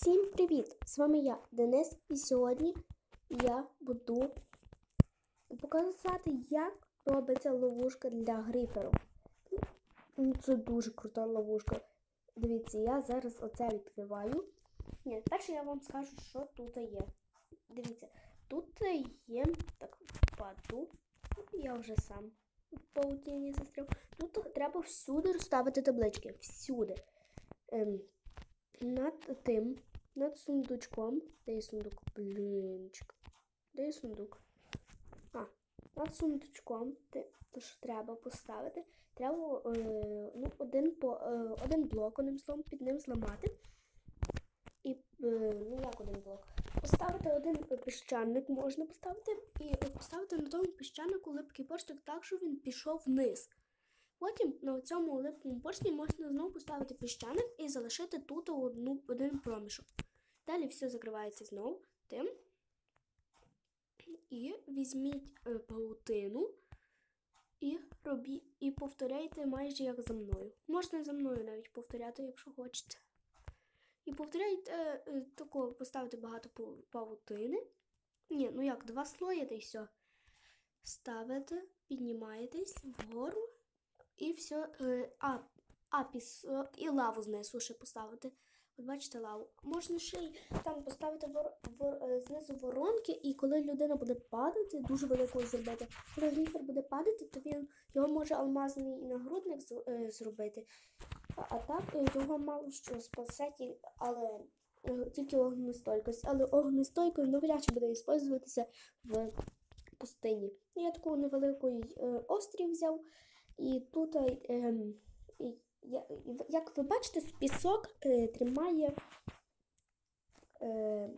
Всім привіт! З вами я, Денис, і сьогодні я буду показати, як робиться ловушка для гриферів. Ну, Це дуже крута ловушка. Дивіться, я зараз оце відкриваю. Ні, перше я вам скажу, що тут є. Дивіться, тут є так впаду. Я вже сам в паутині застряв. Тут треба всюди розставити таблички. Всюди. Ем, над тим, над сундучком. Де сундук? Блінчик. Де сундук? А, над сундучком, те, що треба поставити, треба е, ну, один, по, е, один блок, одним словом, під ним зламати. І, е, ну як один блок? Поставити один піщаник можна поставити, і поставити на тому піщанику липкий поршник так, щоб він пішов вниз. Потім на цьому липкому поршні можна знову поставити піщаник і залишити тут одну, один проміжок. Далі все закривається знову тим. І візьміть е, паутину і робі, і повторяйте майже як за мною. Можна за мною навіть повторяти, якщо хочете. І повторяйте е, е, тако, поставити багато паутини. Ні, ну як, два слої та й все. Ставите, піднімаєтесь вгору і все. А, а пісок і лаву знизу ще поставити. Бачите лаву. Можна ще й там поставити вор, вор, е, знизу воронки, і коли людина буде падати, дуже великою зробити. Коли гріфер буде падати, то він його може алмазний нагрудник з- е, зробити. А, так е, його мало що спасе, але е, тільки огнестойкость. Але огнестойкою навряд чи буде використовуватися в пустині. Я таку невеликий е, острів взяв, і тут, е, і як ви бачите, пісок е, тримає. Е,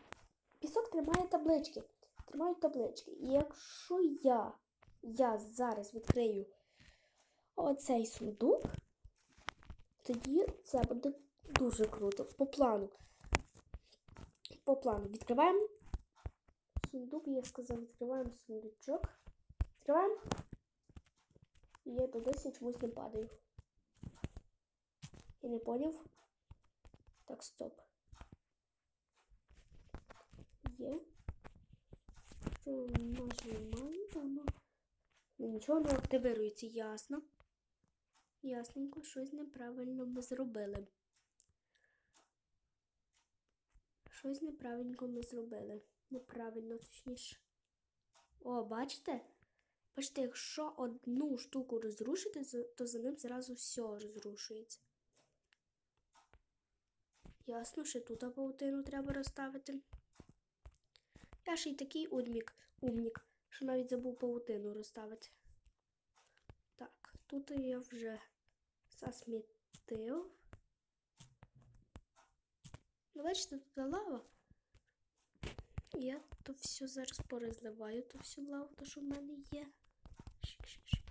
пісок тримає таблички. Тримають таблички. І якщо я, я зараз відкрию оцей сундук, тоді це буде дуже круто. По плану. По плану. Відкриваємо сундук, я сказав, відкриваємо сундучок. Відкриваємо. І я туди чомусь не падаю. Я не поняв. Так, стоп. Є. Що нажимаємо. Ну, нічого не активирується, ясно. Ясненько, щось неправильно ми зробили. Щось неправильно ми зробили. Неправильно, точніше. О, бачите? Бачите, якщо одну штуку розрушити, то за ним зразу все розрушується. Ясно, що тут паутину треба розставити. Я ще й такий удмік, умнік, що навіть забув паутину розставити. Так, тут я вже засмітив. Ну, бачите, тут лава. Я то все зараз порозливаю, то всю лаву, то що в мене є.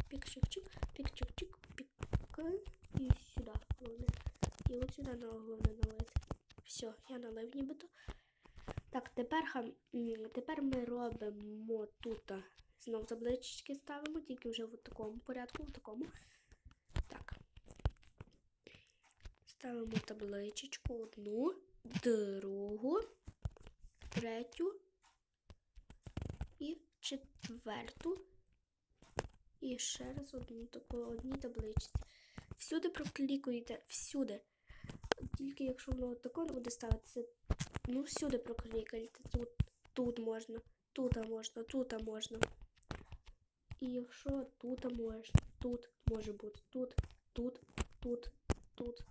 Пік-шик-чик, пік-чик-чик, пік. І сюди головне. І от сюди головне налити. Все, я налив нібито. Так, тепер, тепер ми робимо тут. Знов таблички ставимо, тільки вже в такому порядку, в такому. Так. Ставимо табличечку одну, другу, третю і четверту. І ще раз одну таку одній табличці. Всюди проклікуєте, всюди. Тільки якщо воно тако буде ставитися, ну всюди проклікайте. Тут, тут можна, тут можна, тут можна. І якщо тут можна, тут може бути, тут, тут, тут, тут.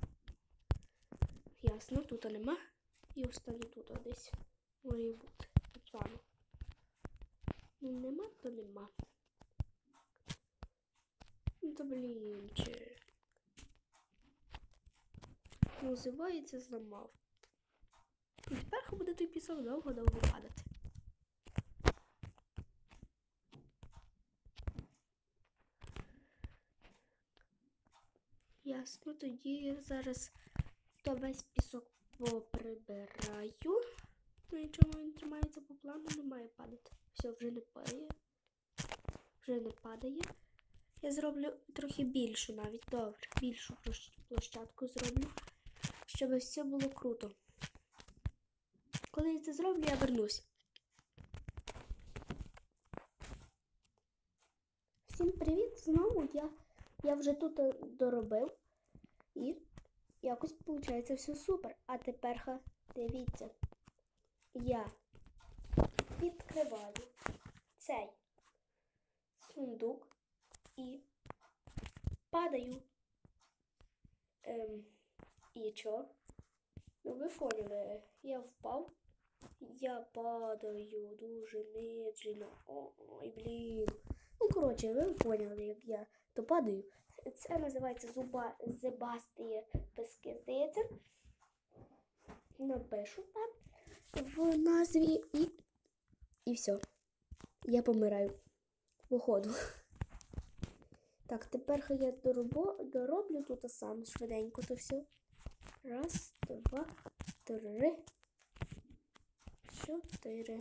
Ясно, тут нема. І останнє тут десь має бути. Тут само. Ну нема, то нема. Ну то блінче. Називається зламав. І тепер буде той пісок довго-довго падати. Ясно, тоді я зараз то весь пісок поприбираю. Ну нічого він тримається по плану, не має падати. Все, вже не падає. Вже не падає. Я зроблю трохи більшу навіть. Добре, більшу площадку зроблю, щоб все було круто. Коли я це зроблю, я вернусь. Всім привіт! Знову я, я вже тут е, доробив і якось виходить все супер. А тепер ха, дивіться, я відкриваю цей сундук і падаю. Ем, і що? Ну, ви поняли, я впав. Я падаю дуже медленно. Ой, блін. Ну, коротше, ви поняли, як я то падаю. Це називається зуба зебасті пески, здається. Напишу там в назві і. І все. Я помираю. Походу. Так, тепер я дороблю тут сам швиденько то все. Раз, два, три, чотири.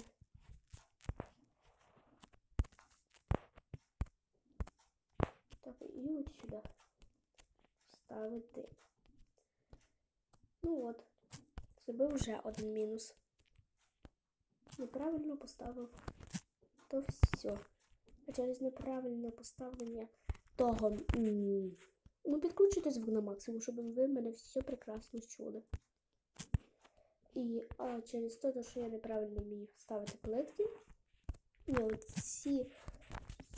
Так, і от сюди ставити. Ну от, зробив вже один мінус. Неправильно поставив. То все. А через неправильне поставлення того. Ну, підкручуйте звук на максимум, щоб ви мене все прекрасно чули. І а, через те, що я неправильно вмію ставити плитки. І оці,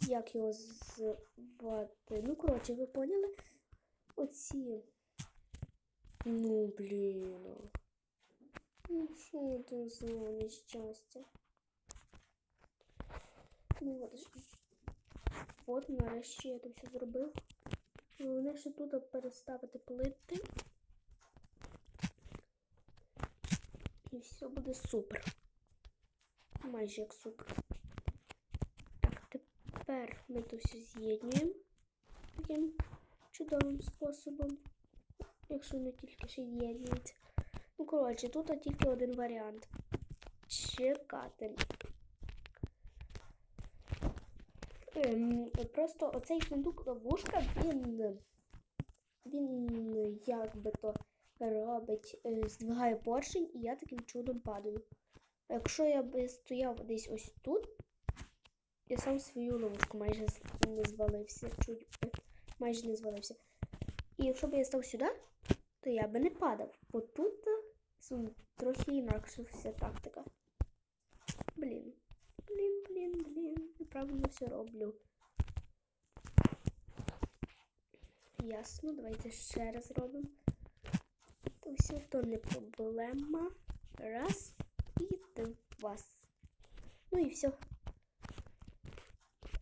як його звати. Ну, коротше, ви поняли? Оці. Ну, блін. Ну, що це знову нещастя? Ну, от, от нарешті я це все зробив. Головне, ще тут переставити плити. І все буде супер. Майже як супер. Так, тепер ми тут все з'єднуємо таким чудовим способом. Якщо не тільки ще з'єднується. Ну, коротше, тут тільки один варіант. Чекати. Ем, просто оцей сундук ловушка, він, він як би то робить, е, здвигає поршень, і я таким чудом падаю. Якщо я би стояв десь ось тут, я сам свою ловушку майже не звалився, чуть майже не звалився. І якщо б я став сюди, то я би не падав. Бо тут е, трохи інакше вся тактика. Блін, блін. Неправильно все роблю. Ясно, давайте ще раз робимо. То все, то не проблема. Раз і два. Ну і все.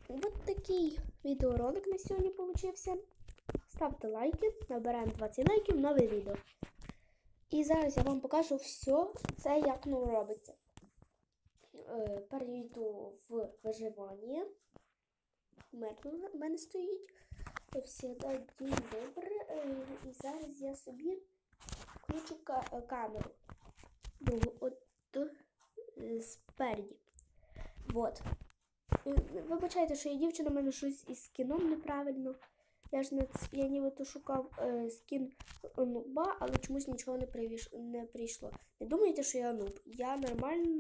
От такий відеоролик на сьогодні получився. Ставте лайки, набираємо 20 лайків, нове відео. І зараз я вам покажу все це, як воно робиться. Е, перейду в виживання. Мертво в мене стоїть. Все день добре. Е, І зараз я собі включу е, камеру. Другу от спереді. Вот. Вибачайте, що я дівчина, в мене щось із кіном неправильно. Я ж не я нібито шукав е, скін нуба, але чомусь нічого не, привіш, не прийшло. Не думайте, що я нуб. Я нормальний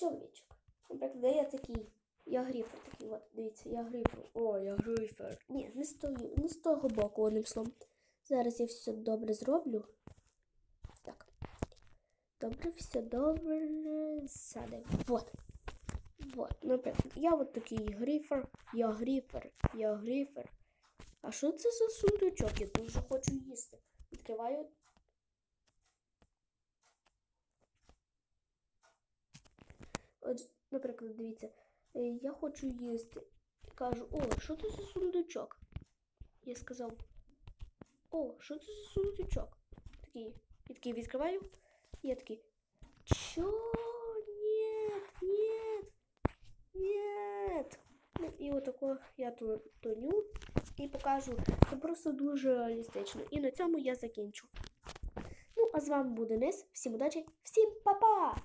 чоловічок. Наприклад, я такий. Я грифер такий, от, дивіться, я грифер. О, я грифер. Ні, не з, тої, не з того боку, одним словом. Зараз я все добре зроблю. Так. Добре, все добре. Сяде. Вот. Вот, наприклад, я от такий грифер, я грифер, я грифер. А що це за сундучок? Я дуже хочу їсти. Відкриваю. От, наприклад, дивіться, е, я хочу їсти. Кажу, о, що це за сундучок? Я сказав, о, що це за сундучок? Такий, і такий відкриваю. І я такий, чо? Нет, нет, нет. Ну, і отако я тоню і покажу. Це просто дуже реалістично. І на цьому я закінчу. Ну, а з вами був Денис. Всім удачі, всім па-па!